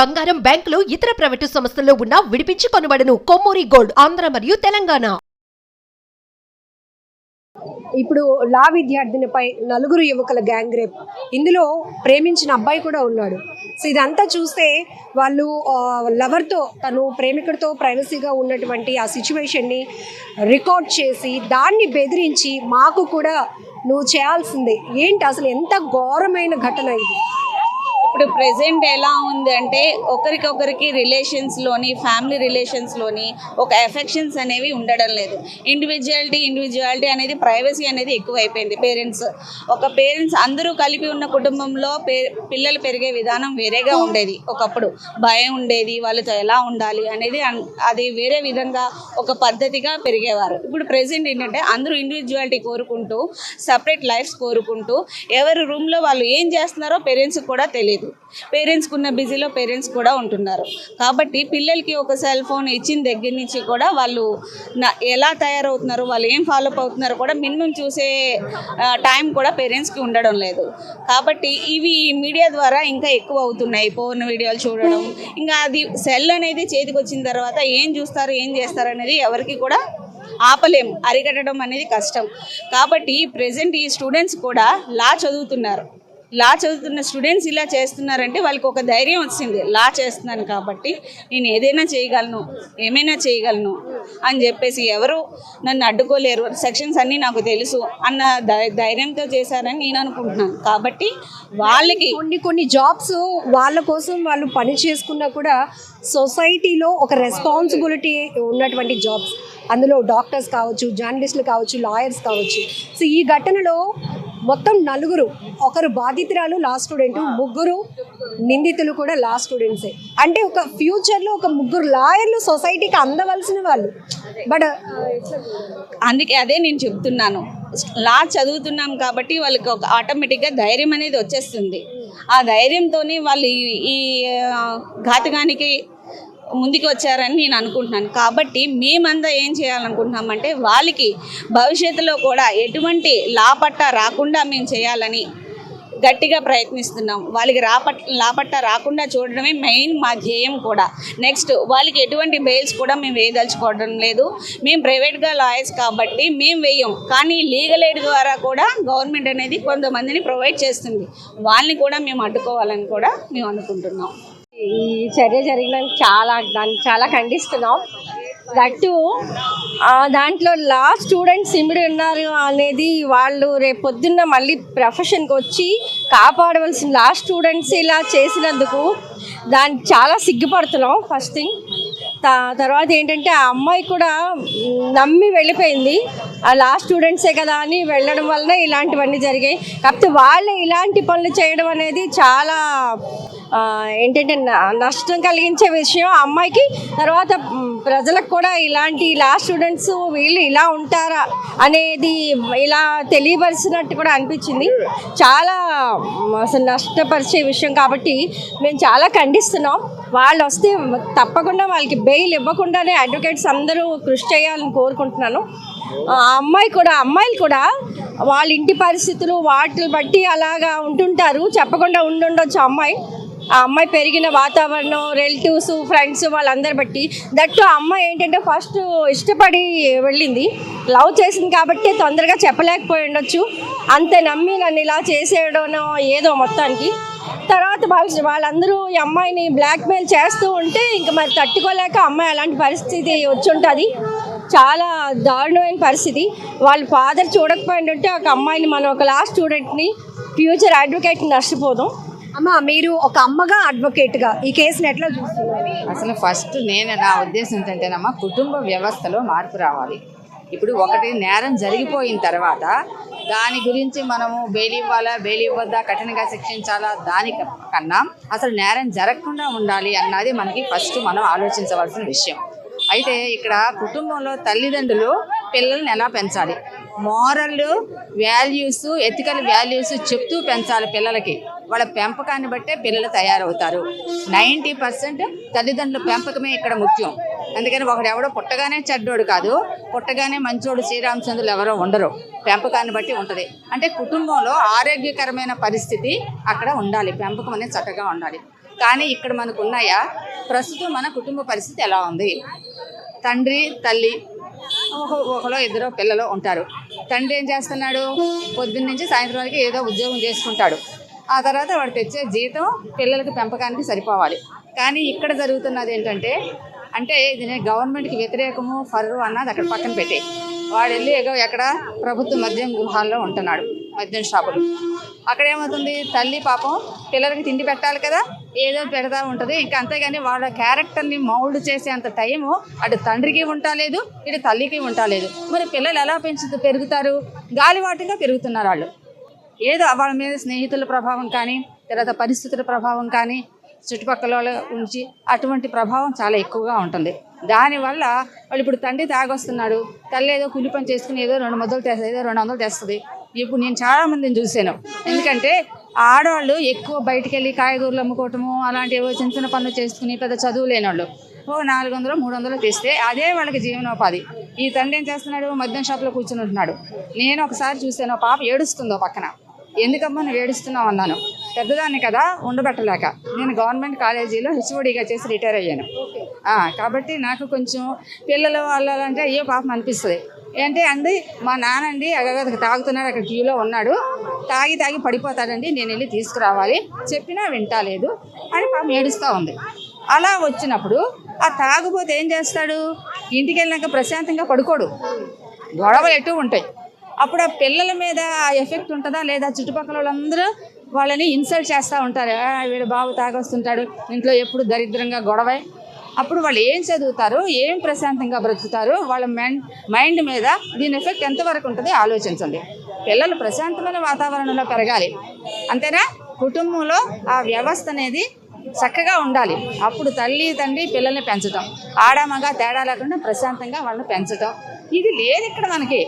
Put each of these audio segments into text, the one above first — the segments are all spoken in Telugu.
బంగారం బ్యాంకులు ఇతర ప్రైవేటు సంస్థల్లో ఉన్న విడిపించి కొనబడను. కొమ్మూరి గోల్డ్ ఆంధ్ర మరియు తెలంగాణ. ఇప్పుడు లా విద్యార్థినిపై నలుగురు యువకుల గ్యాంగ్ రేప్. ఇందులో ప్రేమించిన అబ్బాయి కూడా ఉన్నాడు. సో ఇదంతా చూస్తే వాళ్ళు లవర్తో తను ప్రేమికుడితో ప్రైవసీగా ఉన్నటువంటి ఆ సిచ్యువేషన్ని రికార్డ్ చేసి దాన్ని బెదిరించి మాకు కూడా నువ్వు చేయాల్సిందే. ఏంటి అసలు ఎంత ఘోరమైన ఘటన ఇది? ఇప్పుడు ప్రజెంట్ ఎలా ఉంది అంటే ఒకరికొకరికి రిలేషన్స్లోని ఫ్యామిలీ రిలేషన్స్లోని ఒక ఎఫెక్షన్స్ అనేవి ఉండడం లేదు. ఇండివిజువాలిటీ ఇండివిజువాలిటీ అనేది ప్రైవసీ అనేది ఎక్కువైపోయింది. పేరెంట్స్ ఒక పేరెంట్స్ అందరూ కలిపి ఉన్న కుటుంబంలో పే పిల్లలు పెరిగే విధానం వేరేగా ఉండేది. ఒకప్పుడు భయం ఉండేది వాళ్ళతో ఎలా ఉండాలి అనేది అన్- అది వేరే విధంగా ఒక పద్ధతిగా పెరిగేవారు. ఇప్పుడు ప్రజెంట్ ఏంటంటే అందరూ ఇండివిజువాలిటీ కోరుకుంటూ సపరేట్ లైఫ్స్ కోరుకుంటూ ఎవరి రూమ్లో వాళ్ళు ఏం చేస్తున్నారో పేరెంట్స్కి కూడా తెలియదు. పేరెంట్స్కి ఉన్న బిజీలో పేరెంట్స్ కూడా ఉంటున్నారు. కాబట్టి పిల్లలకి ఒక సెల్ ఫోన్ ఇచ్చిన దగ్గర నుంచి కూడా వాళ్ళు ఎలా తయారవుతున్నారు వాళ్ళు ఏం ఫాలోఅప్ అవుతున్నారు అవుతున్నారో కూడా మినిమం చూసే టైం కూడా పేరెంట్స్కి ఉండడం లేదు. కాబట్టి ఇవి మీడియా ద్వారా ఇంకా ఎక్కువ అవుతున్నాయి. పోర్న్ వీడియోలు చూడడం ఇంకా అది సెల్ అనేది చేతికి వచ్చిన తర్వాత ఏం చూస్తారు ఏం చేస్తారు అనేది ఎవరికి కూడా ఆపలేం అరికట్టడం అనేది కష్టం. కాబట్టి ప్రజెంట్ ఈ స్టూడెంట్స్ కూడా లా చదువుతున్నారు. లా చదువుతున్న స్టూడెంట్స్ ఇలా చేస్తున్నారంటే వాళ్ళకి ఒక ధైర్యం వచ్చింది. లా చేస్తున్నాను కాబట్టి నేను ఏదైనా చేయగలను ఏమైనా చేయగలను అని చెప్పేసి ఎవరు నన్ను అడ్డుకోలేరు. సెక్షన్స్ అన్నీ నాకు తెలుసు అన్న ధైర్యంతో చేశారని నేను అనుకుంటున్నాను. కాబట్టి వాళ్ళకి కొన్ని కొన్ని జాబ్స్ వాళ్ళ కోసం వాళ్ళు పని చేసుకున్నా కూడా సొసైటీలో ఒక రెస్పాన్సిబిలిటీ ఉన్నటువంటి జాబ్స్. అందులో డాక్టర్స్ కావచ్చు జర్నలిస్టులు కావచ్చు లాయర్స్ కావచ్చు. సో ఈ ఘటనలో మొత్తం నలుగురు. ఒకరు బాధితురాలు లా స్టూడెంట్. ముగ్గురు నిందితులు కూడా లా స్టూడెంట్సే అంటే ఒక ఫ్యూచర్లో ఒక ముగ్గురు లాయర్లు సొసైటీకి అందవలసిన వాళ్ళు. బట్ అందుకే అదే నేను చెప్తున్నాను. లా చదువుతున్నాం కాబట్టి వాళ్ళకి ఒక ఆటోమేటిక్గా ధైర్యం అనేది వచ్చేస్తుంది. ఆ ధైర్యంతోనే వాళ్ళు ఈ- ఘాతకానికి ముందుకు వచ్చారని నేను అనుకుంటున్నాను. కాబట్టి మేమంతా ఏం చేయాలనుకుంటున్నామంటే వాళ్ళకి భవిష్యత్తులో కూడా ఎటువంటి లాపట్ట రాకుండా మేము చేయాలని గట్టిగా ప్రయత్నిస్తున్నాం. వాళ్ళకి రాపట్ లాపట్ట రాకుండా చూడడమే మెయిన్ మా ధ్యేయం కూడా. నెక్స్ట్ వాళ్ళకి ఎటువంటి బెయిల్స్ కూడా మేము వేయదలుచుకోవడం లేదు. మేము ప్రైవేట్గా లాయర్స్ కాబట్టి మేము వేయం. కానీ లీగల్ ఎయిడ్ ద్వారా కూడా గవర్నమెంట్ అనేది కొంతమందిని ప్రొవైడ్ చేస్తుంది. వాళ్ళని కూడా మేము అడ్డుకోవాలని కూడా మేము అనుకుంటున్నాం. ఈ చర్య జరిగినందుకు చాలా దాన్ని చాలా ఖండిస్తున్నాం. దట్టు దాంట్లో లా స్టూడెంట్స్ ఇమిడి ఉన్నారు అనేది వాళ్ళు రేపు పొద్దున్న మళ్ళీ ప్రొఫెషన్కి వచ్చి కాపాడవలసిన లా స్టూడెంట్స్ ఇలా చేసినందుకు దాన్ని చాలా సిగ్గుపడుతున్నాం ఫస్ట్ థింగ్. తర్వాత ఏంటంటే ఆ అమ్మాయి కూడా నమ్మి వెళ్ళిపోయింది. ఆ లా స్టూడెంట్సే కదా అని వెళ్ళడం వలన ఇలాంటివన్నీ జరిగాయి. కాకపోతే వాళ్ళే ఇలాంటి పనులు చేయడం అనేది చాలా ఏంటంటే నష్టం కలిగించే విషయం అమ్మాయికి. తర్వాత ప్రజలకు కూడా ఇలాంటి ఇలా స్టూడెంట్స్ వీళ్ళు ఇలా ఉంటారా అనేది ఇలా తెలియపరిచినట్టు కూడా అనిపించింది. చాలా అసలు నష్టపరిచే విషయం కాబట్టి మేము చాలా ఖండిస్తున్నాం. వాళ్ళు వస్తే తప్పకుండా వాళ్ళకి బెయిల్ ఇవ్వకుండానే అడ్వకేట్స్ అందరూ కృషి చేయాలని కోరుకుంటున్నాను. ఆ అమ్మాయి కూడా అమ్మాయిలు కూడా వాళ్ళ ఇంటి పరిస్థితులు వాటిని బట్టి అలాగా ఉంటుంటారు. చెప్పకుండా ఉండుండొచ్చు ఆ అమ్మాయి. ఆ అమ్మాయి పెరిగిన వాతావరణం రిలేటివ్స్ ఫ్రెండ్స్ వాళ్ళందరి బట్టి. దట్టు ఆ అమ్మాయి ఏంటంటే ఫస్ట్ ఇష్టపడి వెళ్ళింది. లవ్ చేసింది కాబట్టి తొందరగా చెప్పలేకపోయి ఉండొచ్చు. అంత నమ్మి నన్ను ఇలా చేసేయడనో ఏదో మొత్తానికి. తర్వాత వాళ్ళు వాళ్ళందరూ ఈ అమ్మాయిని బ్లాక్మెయిల్ చేస్తూ ఉంటే ఇంకా మరి తట్టుకోలేక అమ్మాయి అలాంటి పరిస్థితి వచ్చి ఉంటుంది చాలా దారుణమైన పరిస్థితి. వాళ్ళ ఫాదర్ చూడకపోయిందంటే ఒక అమ్మాయిని మనం ఒక లాస్ట్ స్టూడెంట్ని ఫ్యూచర్ అడ్వకేట్ని నష్టపోదాం. అమ్మ మీరు ఒక అమ్మగా అడ్వకేట్గా ఈ కేసుని ఎట్లా చూస్తున్నారు? అసలు ఫస్ట్ నేను నా ఉద్దేశం ఏంటంటేనమ్మా కుటుంబ వ్యవస్థలో మార్పు రావాలి. ఇప్పుడు ఒకటి నేరం జరిగిపోయిన తర్వాత దాని గురించి మనము బెయిల్ ఇవ్వాలా బెయిల్ ఇవ్వద్దా కఠినంగా శిక్షించాలా దాని కన్నా అసలు నేరం జరగకుండా ఉండాలి అన్నది మనకి ఫస్ట్ మనం ఆలోచించవలసిన విషయం. అయితే ఇక్కడ కుటుంబంలో తల్లిదండ్రులు పిల్లల్ని ఎలా పెంచాలి? మోరల్ వాల్యూస్ ఎథికల్ వాల్యూస్ చెప్తూ పెంచాలి పిల్లలకి. వాళ్ళ పెంపకాన్ని బట్టే పిల్లలు తయారవుతారు. నైంటీ పర్సెంట్ తల్లిదండ్రుల పెంపకమే ఇక్కడ ముఖ్యం. అందుకని ఒకడెవడో పుట్టగానే చెడ్డోడు కాదు పుట్టగానే మంచోడు శ్రీరామచంద్రులు ఎవరో ఉండరు. పెంపకాన్ని బట్టి ఉంటుంది. అంటే కుటుంబంలో ఆరోగ్యకరమైన పరిస్థితి అక్కడ ఉండాలి. పెంపకం అనేది చక్కగా ఉండాలి. కానీ ఇక్కడ మనకు ఉన్నాయా ప్రస్తుతం మన కుటుంబ పరిస్థితి ఎలా ఉంది? తండ్రి తల్లి ఒకలో ఇద్దరు పిల్లలు ఉంటారు. తండ్రి ఏం చేస్తున్నాడు? పొద్దున్న నుంచి సాయంత్రం వరకు ఏదో ఉద్యోగం చేసుకుంటాడు. ఆ తర్వాత వాడు తెచ్చే జీతం పిల్లలకి పెంపకానికి సరిపోవాలి. కానీ ఇక్కడ జరుగుతున్నది ఏంటంటే అంటే ఇది గవర్నమెంట్కి వ్యతిరేకము ఫర్రు అన్నది అక్కడ పక్కన పెట్టి వాడు వెళ్ళి ఎగో ఎక్కడ ప్రభుత్వ మద్యం గృహాల్లో ఉంటున్నాడు మద్యం షాపులు. అక్కడ ఏమవుతుంది? తల్లి పాపం పిల్లలకి తిండి పెట్టాలి కదా ఏదో పెడతా ఉంటుంది. ఇంకా అంతేగాని వాళ్ళ క్యారెక్టర్ని మౌల్డ్ చేసే అంత టైము అటు తండ్రికి ఉంటాలేదు ఇటు తల్లికి ఉంటాలేదు మరి పిల్లలు ఎలా పెంచు పెరుగుతారు? గాలివాటిగా పెరుగుతున్నారు వాళ్ళు. ఏదో వాళ్ళ మీద స్నేహితుల ప్రభావం కానీ తర్వాత పరిస్థితుల ప్రభావం కానీ చుట్టుపక్కల ఉంచి అటువంటి ప్రభావం చాలా ఎక్కువగా ఉంటుంది. దానివల్ల వాళ్ళు ఇప్పుడు తండ్రి తాగొస్తున్నాడు తల్లి ఏదో కూలి పని చేసుకుని ఏదో రెండు మొదలు తెస్తుంది ఏదో రెండు వందలు తెస్తుంది. ఇప్పుడు నేను చాలా మందిని చూశాను. ఎందుకంటే ఆడవాళ్ళు ఎక్కువ బయటికి వెళ్ళి కాయగూరలు అమ్ముకోవటము అలాంటి ఏవో చిన్న చిన్న పనులు చేసుకుని పెద్ద చదువు లేని వాళ్ళు ఓ నాలుగు వందలు మూడు వందలు తెస్తే అదే వాళ్ళకి జీవనోపాధి. ఈ తండ్రి ఏం చేస్తున్నాడు? మద్యం షాప్లో కూర్చుని ఉంటున్నాడు. నేను ఒకసారి చూశాను పాప ఏడుస్తుందో పక్కన. ఎందుకమ్మా నువ్వు ఏడుస్తున్నావు అన్నాను. పెద్దదాన్ని కదా ఉండబెట్టలేక. నేను గవర్నమెంట్ కాలేజీలో హెచ్ఓడిగా చేసి రిటైర్ అయ్యాను. కాబట్టి నాకు కొంచెం పిల్లలు వాళ్ళంటే అయ్యో పాపం అనిపిస్తుంది. ఏంటి అండి మా నానండి అక్కడ తాగుతున్నాడు అక్కడ క్యూలో ఉన్నాడు. తాగి తాగి పడిపోతాడండి నేను వెళ్ళి తీసుకురావాలి. చెప్పినా వింటాలేదు అని పాపం ఏడుస్తూ ఉంది. అలా వచ్చినప్పుడు ఆ తాగుపోతే ఏం చేస్తాడు? ఇంటికి వెళ్ళినాక ప్రశాంతంగా పడుకోడు. గొడవలు ఎటు ఉంటాయి. అప్పుడు ఆ పిల్లల మీద ఆ ఎఫెక్ట్ ఉంటుందా లేదా చుట్టుపక్కల వాళ్ళందరూ వాళ్ళని ఇన్సల్ట్ చేస్తూ ఉంటారు. వీడు బాబు తాగొస్తుంటాడు ఇంట్లో ఎప్పుడు దరిద్రంగా గొడవ. అప్పుడు వాళ్ళు ఏం చదువుతారు ఏం ప్రశాంతంగా బ్రతుకుతారు వాళ్ళ మైండ్ మైండ్ మీద దీని ఎఫెక్ట్ ఎంతవరకు ఉంటుంది ఆలోచించండి. పిల్లలు ప్రశాంతమైన వాతావరణంలో పెరగాలి. అంతేనా? కుటుంబంలో ఆ వ్యవస్థ అనేది చక్కగా ఉండాలి. అప్పుడు తల్లి తండ్రి పిల్లల్ని పెంచడం ఆడామగా తేడా లేకుండా ప్రశాంతంగా వాళ్ళని పెంచడం ఇది లేదు ఇక్కడ మనకి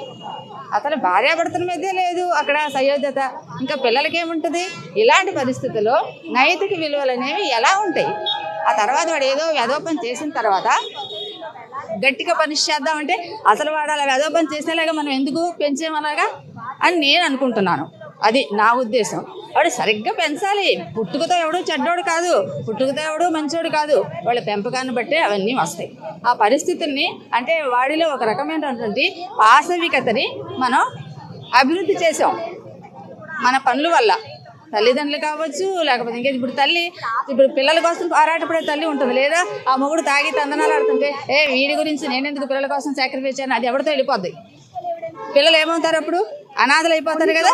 అసలు భార్యాభర్తల మధ్య లేదు అక్కడ సయోధ్యత. ఇంకా పిల్లలకి ఏముంటుంది ఇలాంటి పరిస్థితుల్లో నైతిక విలువలు అనేవి ఎలా ఉంటాయి? ఆ తర్వాత వాడు ఏదో వ్యధోపం చేసిన తర్వాత గట్టిగా పనిష్ చేద్దామంటే అసలు వాడు అలా వ్యధోపం చేసేలాగా మనం ఎందుకు పెంచేమలాగా అని నేను అనుకుంటున్నాను. అది నా ఉద్దేశం. వాడు సరిగ్గా పెంచాలి. పుట్టుకతో ఎవడు చెడ్డోడు కాదు. పుట్టుకతో ఎవడు మంచోడు కాదు. వాళ్ళ పెంపకాన్ని బట్టే అవన్నీ వస్తాయి. ఆ పరిస్థితుల్ని అంటే వాడిలో ఒక రకమైనటువంటి పాశవికతని మనం అభివృద్ధి చేసాం మన పనుల వల్ల. తల్లిదండ్రులు కావచ్చు లేకపోతే ఇంకేది. ఇప్పుడు తల్లి ఇప్పుడు పిల్లల కోసం పోరాటపడే తల్లి ఉంటుంది లేదా? ఆ మొగుడు తాగి తందనాలు ఆడుతుంటే ఏ వీడి గురించి నేను ఎందుకు పిల్లల కోసం సాక్రిఫైస్ చేయను? అది ఎవరితో వెళ్ళిపోద్ది? పిల్లలు ఏమవుతారు అప్పుడు? అనాథలు అయిపోతారు కదా?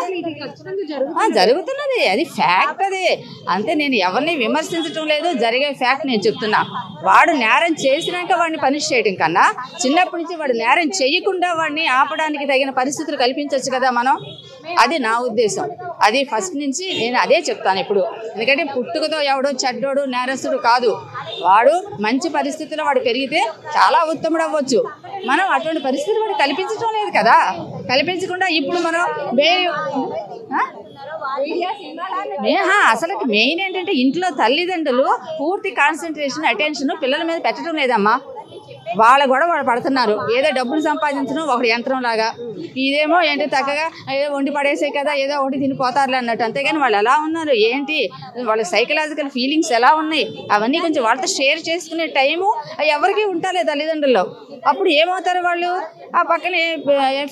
జరుగుతున్నది. అది ఫ్యాక్ట్ అది. అంతే నేను ఎవరిని విమర్శించటం లేదు. జరిగే ఫ్యాక్ట్ నేను చెప్తున్నా. వాడు నేరం చేసినాక వాడిని పనిష్ చేయడం కన్నా చిన్నప్పటి నుంచి వాడు నేరం చేయకుండా వాడిని ఆపడానికి తగిన పరిస్థితులు కల్పించవచ్చు కదా మనం? అది నా ఉద్దేశం. అది ఫస్ట్ నుంచి నేను అదే చెప్తాను ఇప్పుడు. ఎందుకంటే పుట్టుకతో ఎవడో చెడ్డోడు నేరస్తుడు కాదు. వాడు మంచి పరిస్థితుల్లో వాడు పెరిగితే చాలా ఉత్తముడు అవ్వచ్చు మనం అటువంటి పరిస్థితులు వాడు కల్పించడం లేదు కదా? కల్పించకుండా ఇప్పుడు మనం అసలు మెయిన్ ఏంటంటే ఇంట్లో తల్లిదండ్రులు పూర్తి కాన్సన్ట్రేషన్ అటెన్షన్ పిల్లల మీద పెట్టడం లేదమ్మా. వాళ్ళ కూడా వాళ్ళు పడుతున్నారు. ఏదో డబ్బులు సంపాదించడం ఒకటి యంత్రం లాగా ఇదేమో ఏంటి చక్కగా ఏదో వండి పడేసే కదా ఏదో ఒకటి తినిపోతారులే అన్నట్టు. అంతేగాని వాళ్ళు ఎలా ఉన్నారు ఏంటి? వాళ్ళ సైకలాజికల్ ఫీలింగ్స్ ఎలా ఉన్నాయి? అవన్నీ కొంచెం వాళ్ళతో షేర్ చేసుకునే టైము ఎవరికి ఉంటాలే తల్లిదండ్రుల్లో. అప్పుడు ఏమవుతారు వాళ్ళు? ఆ పక్కనే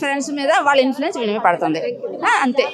ఫ్రెండ్స్ మీద వాళ్ళ ఇన్ఫ్లుయెన్స్ వీళ్ళ మీద పడుతుంది. అంతే.